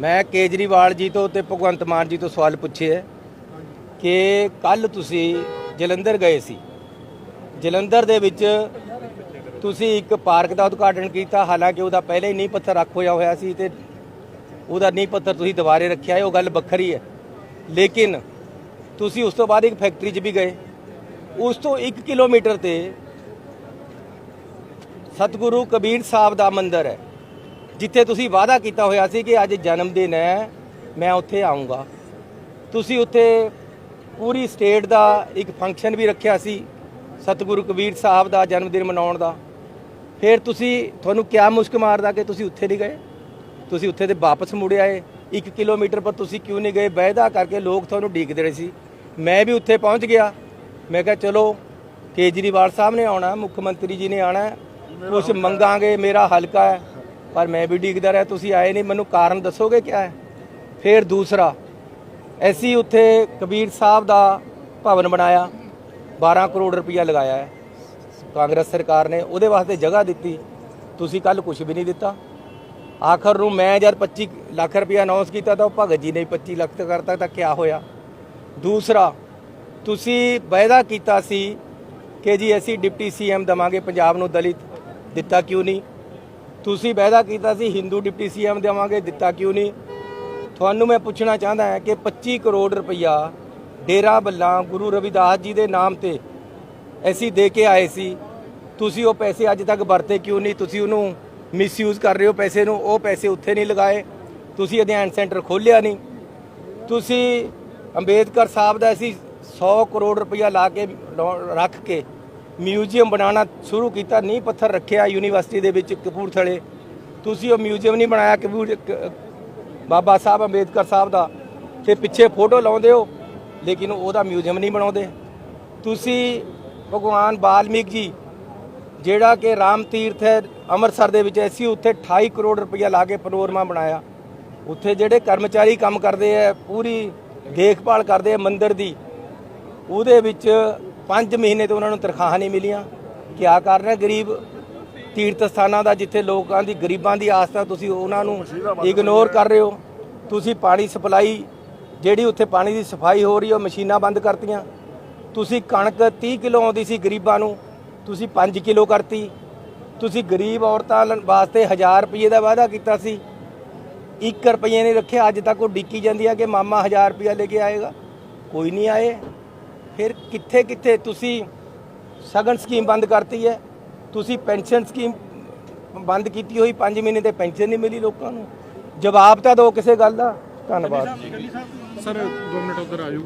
ਮੈਂ ਕੇਜਰੀਵਾਲ ਜੀ ਤੋਂ ਤੇ ਭਗਵੰਤ ਮਾਨ ਜੀ ਤੋਂ ਸਵਾਲ ਪੁੱਛੇ ਹੈ ਕਿ ਕੱਲ ਤੁਸੀਂ ਜਲੰਧਰ ਗਏ ਸੀ। ਜਲੰਧਰ ਦੇ ਵਿੱਚ ਤੁਸੀਂ ਇੱਕ ਪਾਰਕ ਦਾ ਉਦਘਾਟਨ ਕੀਤਾ, ਹਾਲਾਂਕਿ ਉਹਦਾ ਪਹਿਲੇ ਹੀ ਨੀਂਹ ਪੱਥਰ ਰੱਖ ਹੋਇਆ ਹੋਇਆ ਸੀ ਤੇ ਉਹਦਾ ਨੀਂਹ ਪੱਥਰ ਤੁਸੀਂ ਦੁਬਾਰੇ ਰੱਖਿਆ ਹੈ ਉਹ ਗੱਲ ਵੱਖਰੀ ਹੈ। ਲੇਕਿਨ ਤੁਸੀਂ ਉਸ ਤੋਂ ਬਾਅਦ ਇੱਕ ਫੈਕਟਰੀ 'ਚ ਵੀ ਗਏ। ਉਸ ਤੋਂ 1 ਕਿਲੋਮੀਟਰ ਤੇ ਸਤਿਗੁਰੂ ਕਬੀਰ ਸਾਹਿਬ ਦਾ ਮੰਦਿਰ ਹੈ। ਜਿੱਥੇ ਤੁਸੀਂ ਵਾਅਦਾ ਕੀਤਾ ਹੋਇਆ ਸੀ ਕਿ ਅੱਜ ਜਨਮ ਦਿਨ ਹੈ ਮੈਂ ਉੱਥੇ ਆਉਂਗਾ ਤੁਸੀਂ ਉੱਥੇ ਪੂਰੀ ਸਟੇਟ ਦਾ ਇੱਕ ਫੰਕਸ਼ਨ ਵੀ ਰੱਖਿਆ ਸੀ ਸਤਿਗੁਰੂ ਕਬੀਰ ਸਾਹਿਬ ਦਾ ਜਨਮ ਦਿਨ ਮਨਾਉਣ ਦਾ। ਫਿਰ ਤੁਸੀਂ ਤੁਹਾਨੂੰ ਕਿਆ ਮੁਸ਼ਕ ਮਾਰਦਾ ਕਿ ਤੁਸੀਂ ਉੱਥੇ ਨਹੀਂ ਗਏ? ਤੁਸੀਂ ਉੱਥੇ ਤੇ ਵਾਪਸ ਮੁੜ ਆਏ। 1 ਕਿਲੋਮੀਟਰ ਪਰ ਤੁਸੀਂ ਕਿਉਂ ਨਹੀਂ ਗਏ? ਵਾਅਦਾ ਕਰਕੇ ਲੋਕ ਤੁਹਾਨੂੰ ਡੀਕਦੇ ਰਹੇ ਸੀ। ਮੈਂ ਵੀ ਉੱਥੇ ਪਹੁੰਚ ਗਿਆ। ਮੈਂ ਕਿਹਾ ਚਲੋ ਕੇਜਰੀਵਾਲ ਸਾਹਿਬ ਨੇ ਆਉਣਾ ਮੁੱਖ ਮੰਤਰੀ ਜੀ ਨੇ ਆਣਾ ਕੁਝ ਮੰਗਾਂਗੇ ਮੇਰਾ ਹਲਕਾ ਹੈ। ਪਰ ਮੈਂ ਵੀ ਡੀਕਦਾ ਰਿਹਾ, ਤੁਸੀਂ ਆਏ ਨਹੀਂ, ਮੈਨੂੰ ਕਾਰਨ ਦੱਸੋਗੇ ਕਿਆ ਹੈ? ਫਿਰ ਦੂਸਰਾ ਅਸੀਂ ਉੱਥੇ ਕਬੀਰ ਸਾਹਿਬ ਦਾ ਭਵਨ ਬਣਾਇਆ 12 ਕਰੋੜ ਰੁਪਇਆ ਲਗਾਇਆ ਹੈ। ਕਾਂਗਰਸ ਸਰਕਾਰ ਨੇ ਉਹਦੇ ਵਾਸਤੇ ਜਗ੍ਹਾ ਦਿੱਤੀ, ਤੁਸੀਂ ਕੱਲ ਕੁਝ ਵੀ ਨਹੀਂ ਦਿੱਤਾ। ਆਖਰ ਨੂੰ ਮੈਂ ਜਦ 25 ਲੱਖ ਰੁਪਇਆ ਅਨਾਉਂਸ ਕੀਤਾ ਤਾਂ ਉਹ ਭਗਤ ਜੀ ਨੇ 25 ਲੱਖ ਤੱਕ ਕਰਤਾ, ਤਾਂ ਕੀ ਹੋਇਆ? ਦੂਸਰਾ, ਤੁਸੀਂ ਵਾਅਦਾ ਕੀਤਾ ਸੀ ਕਿ ਜੀ ਅਸੀਂ ਡਿਪਟੀ ਸੀਐਮ ਦਵਾਂਗੇ, ਪੰਜਾਬ ਨੂੰ ਦਲਿਤ ਦਿੱਤਾ ਕਿਉਂ ਨਹੀਂ? ਤੁਸੀਂ ਵਾਅਦਾ ਕੀਤਾ ਸੀ, ਹਿੰਦੂ ਡਿਪਟੀ ਸੀਐਮ ਦੇਵਾਂਗੇ, ਦਿੱਤਾ ਕਿਉਂ ਨਹੀਂ? ਤੁਹਾਨੂੰ ਮੈਂ ਪੁੱਛਣਾ ਚਾਹੁੰਦਾ ਹਾਂ ਕਿ 25 ਕਰੋੜ ਰੁਪਇਆ ਡੇਰਾ ਬੱਲਾ ਗੁਰੂ ਰਵਿਦਾਸ ਜੀ ਦੇ ਨਾਮ ਤੇ ਅਸੀਂ ਦੇ ਕੇ ਆਏ ਸੀ। ਤੁਸੀਂ ਉਹ ਪੈਸੇ ਅੱਜ ਤੱਕ ਵਰਤੇ ਕਿਉਂ ਨਹੀਂ? ਤੁਸੀਂ ਉਹਨੂੰ ਮਿਸਯੂਜ਼ ਕਰ ਰਹੇ ਹੋ ਪੈਸੇ ਨੂੰ, ਉਹ ਪੈਸੇ ਉੱਥੇ ਨਹੀਂ ਲਗਾਏ। ਤੁਸੀਂ ਅਧਿਐਨ ਸੈਂਟਰ ਖੋਲ੍ਹਿਆ ਨਹੀਂ। ਤੁਸੀਂ ਅੰਬੇਦਕਰ ਸਾਹਿਬ ਦਾ ਅਸੀਂ 100 ਕਰੋੜ ਰੁਪਇਆ ਲਾ ਕੇ ਰੱਖ ਕੇ ਮਿਊਜ਼ੀਅਮ ਬਣਾਉਣਾ ਸ਼ੁਰੂ ਕੀਤਾ, ਨੀਂਹ ਪੱਥਰ ਰੱਖਿਆ ਯੂਨੀਵਰਸਿਟੀ ਦੇ ਵਿੱਚ ਕਪੂਰਥਲੇ। ਤੁਸੀਂ ਉਹ ਮਿਊਜ਼ੀਅਮ ਨਹੀਂ ਬਣਾਇਆ, ਕਪੂਰ ਬਾਬਾ ਸਾਹਿਬ ਅੰਬੇਦਕਰ ਸਾਹਿਬ ਦਾ। ਤੇ ਪਿੱਛੇ ਫੋਟੋ ਲਾਉਂਦੇ ਹੋ, ਲੇਕਿਨ ਉਹਦਾ ਮਿਊਜ਼ੀਅਮ ਨਹੀਂ ਬਣਾਉਂਦੇ। ਤੁਸੀਂ ਭਗਵਾਨ ਬਾਲਮੀਕ ਜੀ, ਜਿਹੜਾ ਕਿ ਰਾਮ ਤੀਰਥ ਹੈ, ਅੰਮ੍ਰਿਤਸਰ ਦੇ ਵਿੱਚ, ਅਸੀਂ ਉੱਥੇ 28 ਕਰੋੜ ਰੁਪਇਆ ਲਾ ਕੇ ਪਨੋਰਮਾ ਬਣਾਇਆ। ਉੱਥੇ ਜਿਹੜੇ ਕਰਮਚਾਰੀ ਕੰਮ ਕਰਦੇ ਆ, ਪੂਰੀ ਦੇਖਭਾਲ ਕਰਦੇ ਆ ਮੰਦਿਰ ਦੀ, ਉਹਦੇ ਵਿੱਚ 5 ਮਹੀਨੇ ਤੋਂ ਉਹਨਾਂ ਨੂੰ ਤਨਖਾਹਾਂ ਨਹੀਂ ਮਿਲੀਆਂ। ਕਿਆ ਕਰ ਰਹੇ ਗਰੀਬ ਤੀਰਥ ਸਥਾਨਾਂ ਦਾ, ਜਿੱਥੇ ਲੋਕਾਂ ਦੀ, ਗਰੀਬਾਂ ਦੀ ਆਸਥਾ ਤੁਸੀਂ ਉਹਨਾਂ ਨੂੰ ਇਗਨੋਰ ਕਰ ਰਹੇ ਹੋ। ਤੁਸੀਂ ਪਾਣੀ ਸਪਲਾਈ, ਜਿਹੜੀ ਉੱਥੇ ਪਾਣੀ ਦੀ ਸਫ਼ਾਈ ਹੋ ਰਹੀ ਉਹ ਮਸ਼ੀਨਾਂ ਬੰਦ ਕਰਤੀਆਂ। ਤੁਸੀਂ ਕਣਕ 30 ਕਿਲੋ ਆਉਂਦੀ ਸੀ ਗਰੀਬਾਂ ਨੂੰ, ਤੁਸੀਂ 5 ਕਿਲੋ ਕਰਤੀ। ਤੁਸੀਂ ਗਰੀਬ ਔਰਤਾਂ ਵਾਸਤੇ 1000 ਰੁਪਏ ਦਾ ਵਾਅਦਾ ਕੀਤਾ ਸੀ। 1 ਰੁਪਏ ਨਹੀਂ ਰੱਖਿਆ। ਅੱਜ ਤੱਕ ਉਹ ਡਿੱਕੀ ਜਾਂਦੀ ਆ ਕਿ ਮਾਮਾ 1000 ਰੁਪਇਆ ਲੈ ਕੇ ਆਏਗਾ। ਕੋਈ ਨਹੀਂ ਆਏ। ਫਿਰ ਕਿੱਥੇ ਕਿੱਥੇ ਤੁਸੀਂ ਸਗਨ ਸਕੀਮ ਬੰਦ ਕਰਤੀ ਹੈ? ਤੁਸੀਂ ਪੈਨਸ਼ਨ ਸਕੀਮ ਬੰਦ ਕੀਤੀ ਹੋਈ 5 ਮਹੀਨੇ ਤੇ ਪੈਨਸ਼ਨ ਨਹੀਂ ਮਿਲੀ ਲੋਕਾਂ ਨੂੰ। ਜਵਾਬ ਤਾਂ ਦਿਓ ਕਿਸੇ ਗੱਲ ਦਾ। ਧੰਨਵਾਦ। ਸਰ 2 ਉਧਰ ਆਜੋ